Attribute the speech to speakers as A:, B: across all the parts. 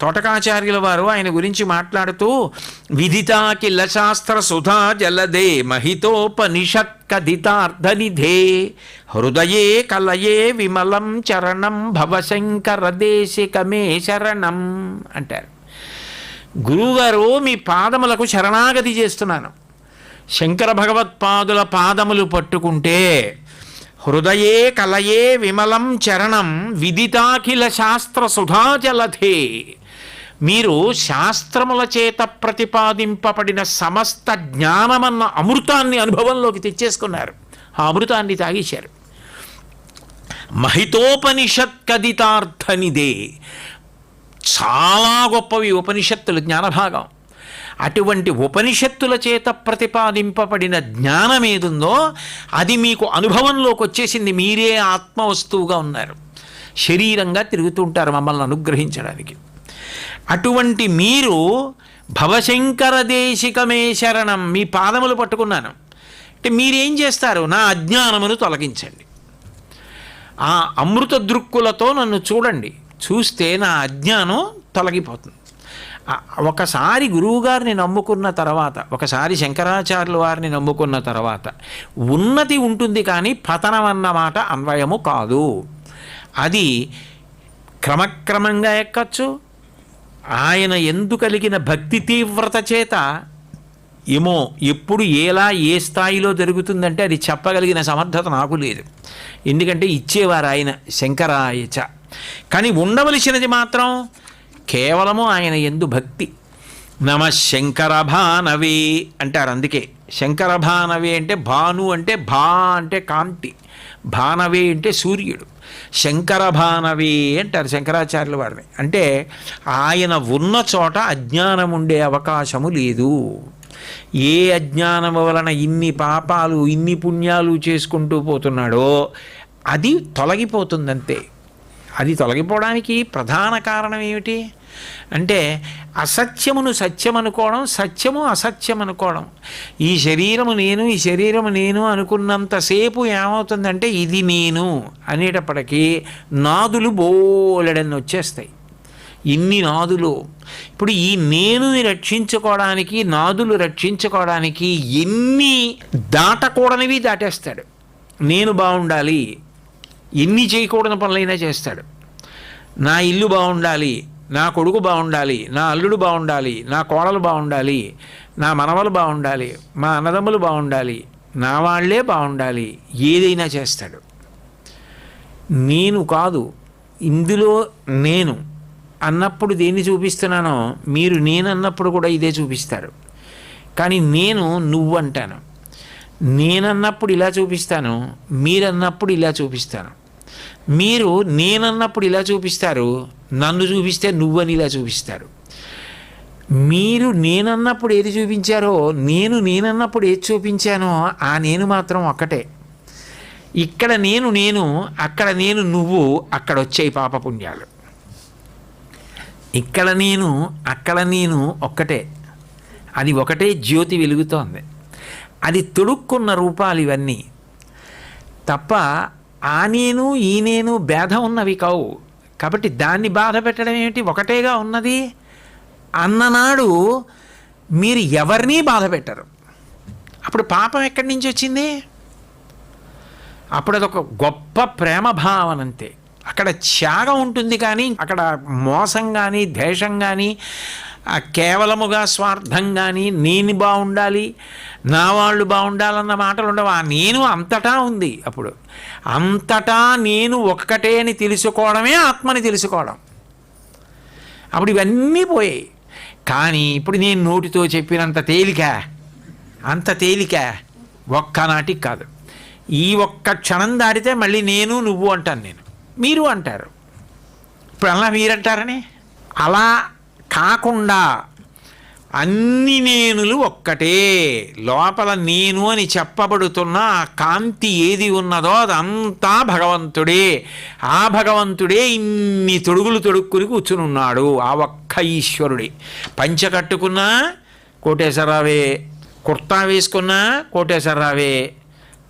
A: తోటకాచార్యుల వారు ఆయన గురించి మాట్లాడుతూ విదితాకిల శాస్త్ర సుధా జలదే మహితోపనిషత్ కథితార్థనిధే హృదయే కలయే విమలం చరణం భవశంకర దేశికమే శరణం అంటారు. గురువుగారు మీ పాదములకు శరణాగతి చేస్తున్నాను. శంకర భగవత్పాదుల పాదములు పట్టుకుంటే హృదయే కలయే విమలం చరణం విదితాఖిల శాస్త్ర సుధాజలధే మీరు శాస్త్రముల చేత ప్రతిపాదింపబడిన సమస్త జ్ఞానమన్న అమృతాన్ని అనుభవంలోకి తెచ్చేసుకున్నారు. ఆ అమృతాన్ని తాగేశారు. మహితోపనిషత్ కదితార్థనిదే చాలా గొప్పవి ఉపనిషత్తులు జ్ఞానభాగం. అటువంటి ఉపనిషత్తుల చేత ప్రతిపాదింపబడిన జ్ఞానం ఏదుందో అది మీకు అనుభవంలోకి వచ్చేసింది. మీరే ఆత్మవస్తువుగా ఉన్నారు. శరీరంగా తిరుగుతుంటారు మమ్మల్ని అనుగ్రహించడానికి. అటువంటి మీరు భవశంకర దేశికమే శరణం. మీ పాదములు పట్టుకున్నాను. అంటే మీరేం చేస్తారు? నా అజ్ఞానమును తొలగించండి. ఆ అమృత దృక్కులతో నన్ను చూడండి. చూస్తే నా అజ్ఞానం తొలగిపోతుంది. ఒకసారి గురువుగారిని నమ్ముకున్న తర్వాత ఒకసారి శంకరాచార్యుల వారిని నమ్ముకున్న తర్వాత ఉన్నతి ఉంటుంది కానీ పతనం అన్నమాట అన్వయము కాదు. అది క్రమక్రమంగా ఎక్కచ్చు? ఆయన ఎందు కలిగిన భక్తి తీవ్రత చేత ఏమో ఎప్పుడు ఎలా ఏ స్థాయిలో జరుగుతుందంటే అది చెప్పగలిగిన సమర్థత నాకు లేదు. ఎందుకంటే ఇచ్చేవారు ఆయన శంకరాయచ కానీ ఉండవలసినది మాత్రం కేవలము ఆయన ఎందు భక్తి. నమ శంకర భానవే అంటారు అందుకే. శంకర భానవే అంటే భాను అంటే భా అంటే కాంతి. భానవే అంటే సూర్యుడు. శంకర భానవే అంటారు శంకరాచార్యుల వారిని అంటే ఆయన ఉన్న చోట అజ్ఞానం ఉండే అవకాశము లేదు. ఏ అజ్ఞానం వలన ఇన్ని పాపాలు ఇన్ని పుణ్యాలు చేసుకుంటూ పోతున్నాడో అది తొలగిపోతుందంతే. అది తొలగిపోవడానికి ప్రధాన కారణం ఏమిటి? అంటే అసత్యమును సత్యం అనుకోవడం సత్యము అసత్యం అనుకోవడం ఈ శరీరము నేను ఈ శరీరము నేను అనుకున్నంతసేపు ఏమవుతుందంటే ఇది నేను అనేటప్పటికీ నాదులు బోలెడన్ని వచ్చేస్తాయి. ఇన్ని నాదులు. ఇప్పుడు ఈ నేనుని రక్షించుకోవడానికి నాదులు రక్షించుకోవడానికి ఎన్ని దాటకూడనివి దాటేస్తాడు. నేను బాగుండాలి ఎన్ని చేయకూడని పనులైనా చేస్తాడు. నా ఇల్లు బాగుండాలి నా కొడుకు బాగుండాలి నా అల్లుడు బాగుండాలి నా కోడలు బాగుండాలి నా మనవలు బాగుండాలి మా అన్నదమ్ములు బాగుండాలి నా వాళ్ళే బాగుండాలి ఏదైనా చేస్తాడు. నేను కాదు ఇందులో నేను అన్నప్పుడు దేన్ని చూపిస్తున్నానో మీరు నేను అన్నప్పుడు కూడా ఇదే చూపిస్తారు. కానీ నేను నువ్వు అంటాను నేనన్నప్పుడు ఇలా చూపిస్తాను మీరన్నప్పుడు ఇలా చూపిస్తాను. మీరు నేనన్నప్పుడు ఇలా చూపిస్తారు నన్ను చూపిస్తే నువ్వని ఇలా చూపిస్తారు. మీరు నేనన్నప్పుడు ఏది చూపించారో నేను నేనన్నప్పుడు ఏది చూపించానో ఆ నేను మాత్రం ఒక్కటే. ఇక్కడ నేను నేను అక్కడ నేను నువ్వు అక్కడ వచ్చాయి పాపపుణ్యాలు. ఇక్కడ నేను అక్కడ నేను ఒక్కటే. అది ఒకటే జ్యోతి వెలుగుతోంది. అది తొడుక్కున్న రూపాలు ఇవన్నీ. తప్ప ఆ నేను ఈ నేను భేదం ఉన్నవి కావు. కాబట్టి దాన్ని బాధ పెట్టడం ఏమిటి? ఒకటేగా ఉన్నది అన్ననాడు మీరు ఎవరినీ బాధ పెట్టరు. అప్పుడు పాపం ఎక్కడి నుంచి వచ్చింది? అప్పుడు అదొక గొప్ప ప్రేమ భావన అంతే అక్కడ త్యాగం ఉంటుంది కానీ అక్కడ మోసం కానీ ద్వేషం కానీ కేవలముగా స్వార్థం కానీ నేను బాగుండాలి నా వాళ్ళు బాగుండాలన్న మాటలు ఉండవు ఆ నేను అంతటా ఉంది అప్పుడు. అంతటా నేను ఒక్కటే అని తెలుసుకోవడమే ఆత్మని తెలుసుకోవడం. అప్పుడు ఇవన్నీ పోయాయి. కానీ ఇప్పుడు నేను నోటితో చెప్పినంత తేలిక? అంత తేలిక? ఒక్కనాటికి కాదు. ఈ ఒక్క క్షణం దాటితే మళ్ళీ నేను నువ్వు అంటాను నేను. మీరు అంటారు. ఇప్పుడు అలా మీరంటారని? అలా కాకుండా అన్ని నేనులు ఒక్కటే. లోపల నేను అని చెప్పబడుతున్న ఆ కాంతి ఏది ఉన్నదో అదంతా భగవంతుడే. ఆ భగవంతుడే ఇన్ని తొడుగులు తొడుక్కుని కూర్చుని ఉన్నాడు ఆ ఒక్క ఈశ్వరుడే. పంచ కట్టుకున్నా కోటేశ్వరరావే. కుర్తా వేసుకున్నా కోటేశ్వరరావే.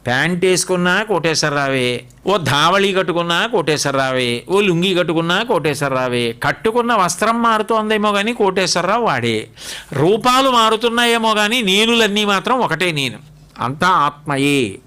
A: ప్యాంట్ వేసుకున్నా కోటేశ్వరరావే ఓ ధావళి కట్టుకున్నా కోటేశ్వరరావే ఓ లుంగి కట్టుకున్నా కోటేశ్వరరావే కట్టుకున్న వస్త్రం మారుతోందేమో కానీ కోటేశ్వరరావు వాడే. రూపాలు మారుతున్నాయేమో కానీ నేనులన్నీ మాత్రం ఒకటే నేను. అంతా ఆత్మయే.